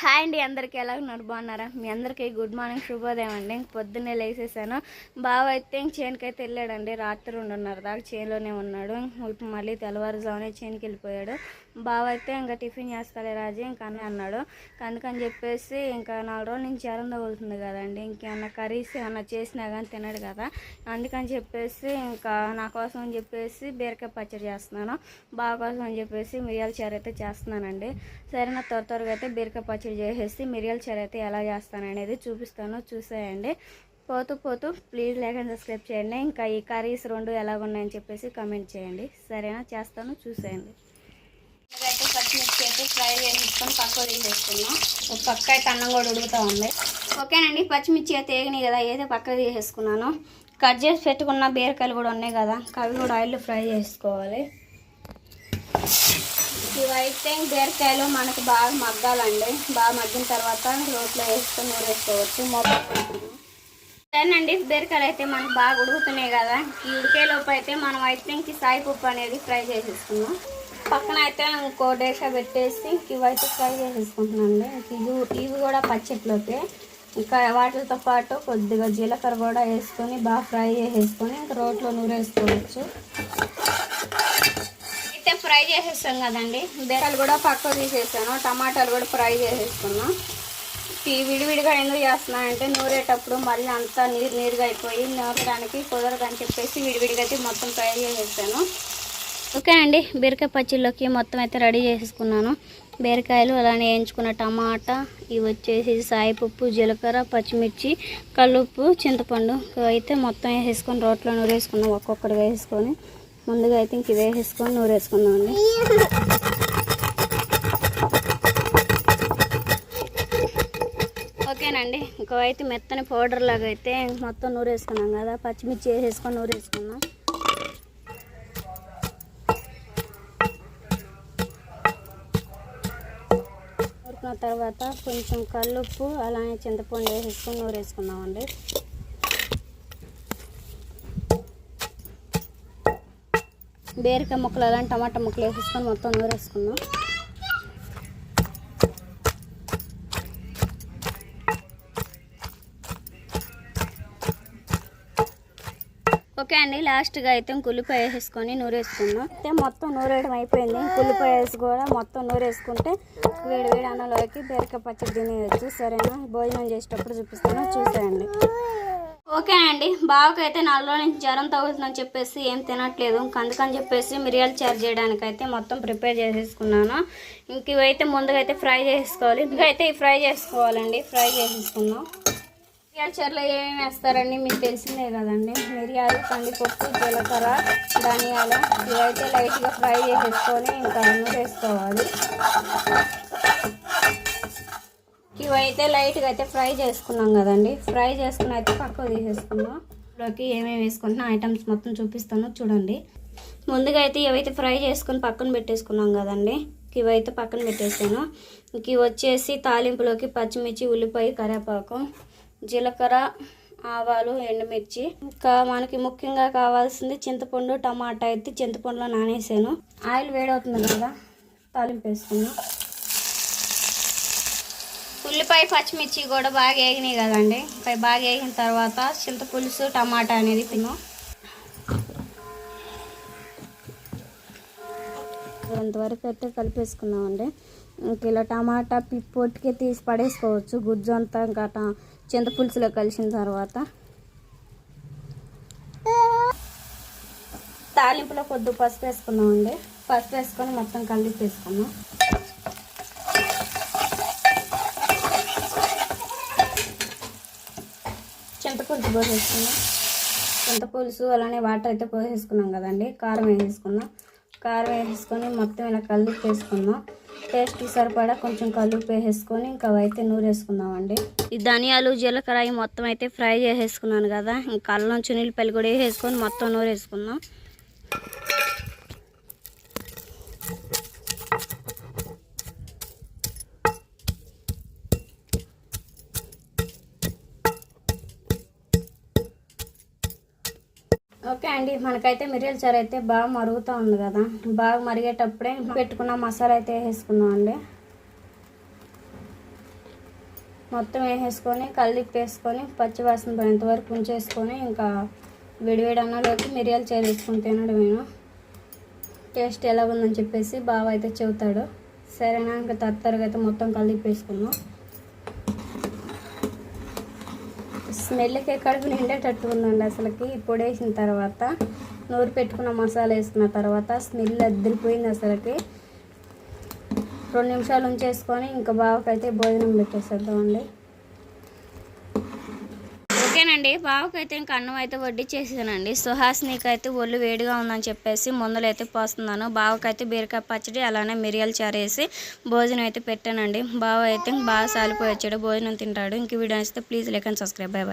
Hi అండి అందరికీ ఎలా ఉన్నారు? బాగున్నారా? మీ అందరికీ గుడ్ మార్నింగ్ శుభోదయం అండి. ఇంక పొద్దున్నే లేసేసాను. బావ అయితే ఇంక చేనుకైతే వెళ్ళాడండి. రాత్రి రెండున్నర దాకా చేనులోనే ఉన్నాడు. ఇప్పుడు మళ్ళీ తెల్లవారుజామునే చేనుకి వెళ్ళిపోయాడు. బావ అయితే ఇంకా టిఫిన్ చేస్తాలే రాజు ఇంకా అని అన్నాడు. అందుకని చెప్పేసి ఇంకా నాలుగు రోజుల నుంచి జ్వరం తగులుతుంది కదండి. ఇంకేమన్నా కర్రీస్ ఏమన్నా చేసినా కానీ తినడు కదా. అందుకని చెప్పేసి ఇంకా నా కోసం అని చెప్పేసి బీరకాయ పచ్చడి చేస్తున్నాను. బావ కోసం అని చెప్పేసి మిరియాల చారు అయితే చేస్తున్నానండి. సరే నా త్వర త్వరగా అయితే బీరకాయ పచ్చడి చేసేసి మిరియాల చీర అయితే ఎలా చేస్తాను అనేది చూపిస్తాను. చూసేయండి. పోతూ పోతూ ప్లీజ్ లైక్ అండ్ సబ్స్క్రైబ్ చేయండి. ఇంకా ఈ కర్రీస్ రెండు ఎలాగున్నాయని చెప్పేసి కమెంట్ చేయండి. సరేనా? చేస్తాను. చూసేయండి. అయితే పచ్చిమిర్చి అయితే ఫ్రై చేసుకొని పక్క తీసేసుకున్నాం ఒక పక్క అయితే అన్నం కూడా ఉడుకుతూ ఉంది. ఓకేనండి. పచ్చిమిర్చి అయితే ఏగినాయి కదా ఏదో పక్క తీసేసుకున్నాను. కట్ చేసి పెట్టుకున్న బీరకాయలు కూడా ఉన్నాయి కదా అవి కూడా ఆయిల్లో ఫ్రై చేసుకోవాలి. ఇవైతే బీరకాయలు మనకు బాగా మగ్గాలండి. బాగా మగ్గిన తర్వాత రోట్లో వేసుకొని ఊరేసుకోవచ్చు మొత్తం సరేనండి బీరకాయలు అయితే మనకు బాగా ఉడుకుతున్నాయి కదా. ఈ ఉడికేలోపు అయితే మనం వైట్ ఇంక సాయి పప్పు అనేది ఫ్రై చేసేసుకున్నాం పక్కన అయితే ఇంకో డేషా పెట్టేసి ఇవైతే ఫ్రై చేసేసుకుంటున్నాండి ఇవి ఇవి కూడా పచ్చట్లోకి ఇంకా వాటితో పాటు కొద్దిగా జీలకర్ర కూడా వేసుకొని బాగా ఫ్రై చేసేసుకొని ఇంకా రోట్లో నూరేసుకోవచ్చు. ఫ్రై చేసేస్తాం కదండి. బీరకాయలు కూడా పక్క తీసేసాను. టమాటాలు కూడా ఫ్రై చేసేసుకున్నాం. ఈ విడివిడిగా ఎందుకు చేస్తున్నానంటే నూరేటప్పుడు మళ్ళీ అంతా నీరు నీరుగా అయిపోయి నూరడానికి కుదరదని చెప్పేసి విడివిడిగా అయితే మొత్తం ఫ్రై చేసేసాను. ఓకేనండి బీరకాయ పచ్చిలోకి మొత్తం అయితే రెడీ చేసేసుకున్నాను. బీరకాయలు అలానే వేయించుకున్న టమాటా ఇవి వచ్చేసి సాయిపప్పు జీలకర్ర పచ్చిమిర్చి కల్లుప్పు చింతపండు ఇవి అయితే మొత్తం వేసేసుకొని రోట్లో నూరేసుకున్నాం ఒక్కొక్కటి వేసుకొని ముందుగా అయితే ఇంక ఇది వేసుకొని నూరు అండి ఓకేనండి ఇంకో అయితే మెత్తని పౌడర్ లాగా అయితే మొత్తం నూరు వేసుకున్నాం కదా పచ్చిమిర్చి వేసేసుకొని నూరేసుకున్నాం నూరుకున్న తర్వాత కొంచెం కల్లుప్పు అలానే చింతపండు వేసేసుకొని వేసుకున్నామండి బీరకాయ ముక్కలు అలాంటి టమాటా ముక్కలు వేసేసుకొని మొత్తం నూరేసుకుందాం ఓకే అండి లాస్ట్గా అయితే కుల్లిపాయ వేసేసుకొని నూరేసుకుందాం అయితే మొత్తం నూరేయడం అయిపోయింది. కుల్లిపాయ వేసి కూడా మొత్తం నూరేసుకుంటే వేడి వేడి అన్నంలోకి బీరకాయ పచ్చడి తినేయచ్చు. సరేనా? భోజనం చేసేటప్పుడు చూపిస్తాను. చూసేయండి. ఓకే అండి. బావకైతే నాలుగు రోజుల నుంచి జ్వరం తగ్గుతుందని చెప్పేసి ఏం తినట్లేదు. ఇంక అందుకని చెప్పేసి మిరియాలు చారు చేయడానికి అయితే మొత్తం ప్రిపేర్ చేసేసుకున్నాను. ఇంక ఇవైతే ముందుగా అయితే ఫ్రై చేసుకోవాలి. ఇంకైతే ఇవి ఫ్రై చేసుకోవాలండి. ఫ్రై చేసేసుకున్నాం మిరియాల చీరలో ఏమేమి వేస్తారండి? మీకు తెలిసిందే కదండి. మిరియాలు కందిపప్పు జీలకర్ర ధనియాలు ఇవైతే లైట్గా ఫ్రై చేసేసుకొని ఇంకా వేసుకోవాలి ఇవైతే లైట్గా అయితే ఫ్రై చేసుకున్నాం కదండి. ఫ్రై చేసుకుని అయితే పక్కకు తీసేసుకున్నాం లోకి ఏమేమి వేసుకుంటున్నా ఐటమ్స్ మొత్తం చూపిస్తాను చూడండి. ముందుగా అయితే ఇవైతే ఫ్రై చేసుకుని పక్కన పెట్టేసుకున్నాం కదండి. ఇవైతే పక్కన పెట్టేసాను. ఇంక ఇవి వచ్చేసి తాలింపులోకి పచ్చిమిర్చి ఉల్లిపాయ కరివేపాకు జీలకర్ర ఆవాలు ఎండుమిర్చి. ఇంకా మనకి ముఖ్యంగా కావాల్సింది చింతపండు టమాటా అయితే చింతపండులో నానేసాను. ఆయిల్ వేడవుతుంది కదా తాలింపు వేసుకున్నాను ఉల్లిపాయ పచ్చిమిర్చి కూడా బాగా వేగినాయి కదండి. పై బాగా వేగిన తర్వాత చింతపులుసు టమాటా అనేది తిను. అంతవరకు అయితే కలిపేసుకున్నామండి. ఇంక ఇలా టమాటా పిప్పొట్టుకే తీసి పడేసుకోవచ్చు. గుజ్జు అంతా ఇంకా చింతపులుసులో కలిసిన తర్వాత. తాలింపులో కొద్ది పసుపు వేసుకున్నామండి పసుపు వేసుకొని మొత్తం కలిపి పులుసు పోసేసుకున్నాం కొంత పులుసు అలానే వాటర్ అయితే పోసేసుకున్నాం కదండి. కారం వేసేసుకున్నాం. కారం వేసేసుకొని మొత్తం ఇలా కలుపు వేసుకుందాం టేస్ట్కి సరిపడా కొంచెం కలుపు వేసేసుకొని ఇంకా అయితే నూరేసుకుందామండి. ఈ ధనియాలు జీలకర్ర మొత్తం అయితే ఫ్రై చేసేసుకున్నాను కదా. ఇంకా అల్లం చున్నీలపల్లి కూడా వేసేసుకొని మొత్తం నూరేసుకుందాం. ఓకే అండి. మనకైతే మిరియాల చారు అయితే బాగా మరుగుతూ ఉంది కదా. బాగా మరిగేటప్పుడే పెట్టుకున్న మసాలా అయితే వేసుకున్నాం అండి. మొత్తం వేసేసుకొని కలిపి పచ్చివాసన పోయేంత వరకు ఉంచేసుకొని ఇంకా విడివేడి అన్నంలోకి మిరియాలు చేరేసుకుని తినడం నేను టేస్ట్ ఎలా ఉందని చెప్పేసి బావ అయితే చెబుతాడు. సరేనా? ఇంకా తత్తరగా అయితే మొత్తం కలిపి స్మెల్కి కడుపు నిండేటట్టు ఉందండి అసలుకి. ఇప్పుడు వేసిన తర్వాత నూరు పెట్టుకున్న మసాలా వేసుకున్న తర్వాత స్మెల్ అద్దరిపోయింది అసలుకి. రెండు నిమిషాలు ఉంచేసుకొని ఇంకా బావకైతే భోజనం పెట్టేసేద్దామండి. ఓకేనండి బావకైతే ఇంకా అన్నం అయితే వడ్డించేసానండి సుహాస్నికి అయితే ఒళ్ళు వేడిగా ఉందని చెప్పేసి మందులు అయితే పోస్తున్నాను. బావకైతే బీరకాయ పచ్చడి అలానే మిరియాలు చారేసి భోజనం అయితే పెట్టానండి. బావ అయితే బాగా సాలిపోయి వచ్చాడు భోజనం తింటాడు. ఇంక వీడియో అయితే please like and subscribe. Bye.